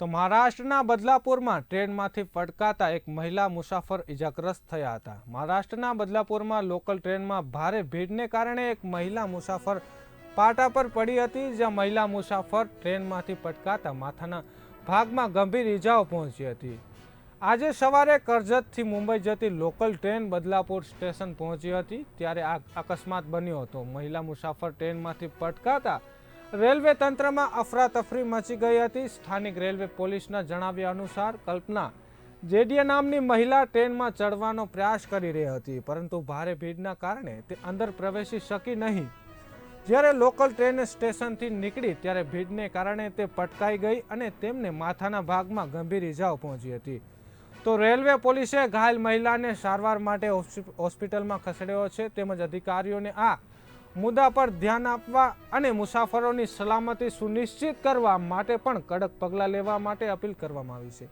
તો મહારાષ્ટ્રના બદલાપુરમાં ટ્રેનમાંથી પટકાતા એક મહિલા મુસાફર ઇજાગ્રસ્ત થયા હતા. મહારાષ્ટ્રના બદલાપુરમાં લોકલ ટ્રેનમાં ભારે ભીડને કારણે એક મહિલા મુસાફર પાટા પર પડી હતી, જ્યાં મહિલા મુસાફર ટ્રેનમાંથી પટકાતા માથાના ભાગમાં ગંભીર ઇજાઓ પહોંચી હતી. આજે સવારે કરજતથી મુંબઈ જતી લોકલ ટ્રેન બદલાપુર સ્ટેશન પહોંચી હતી, ત્યારે આ અકસ્માત બન્યો હતો. મહિલા મુસાફર ટ્રેનમાંથી પટકાતા રેલવે તંત્રમાં અફરાતફરી મચી ગઈ હતી. સ્થાનિક રેલવે પોલીસના જણાવ્યા અનુસાર કલ્પના જેડીએ નામની મહિલા ટ્રેનમાં ચડવાનો પ્રયાસ કરી રહી હતી, પરંતુ ભારે ભીડના કારણે તે અંદર પ્રવેશી શકી નહીં. જ્યારે લોકલ ટ્રેન સ્ટેશનથી નીકળી ત્યારે ભીડને કારણે તે પટકાઈ ગઈ અને તેમને માથાના ભાગમાં ગંભીર ઇજાઓ પહોંચી હતી. તો રેલવે પોલીસે ઘાયલ મહિલાને સારવાર માટે હોસ્પિટલમાં ખસેડ્યો છે. તેમજ અધિકારીઓને આ મુદ્દા પર ધ્યાન આપવા અને મુસાફરોની સલામતી સુનિશ્ચિત કરવા માટે પણ કડક પગલાં લેવા માટે અપીલ કરવામાં આવી છે.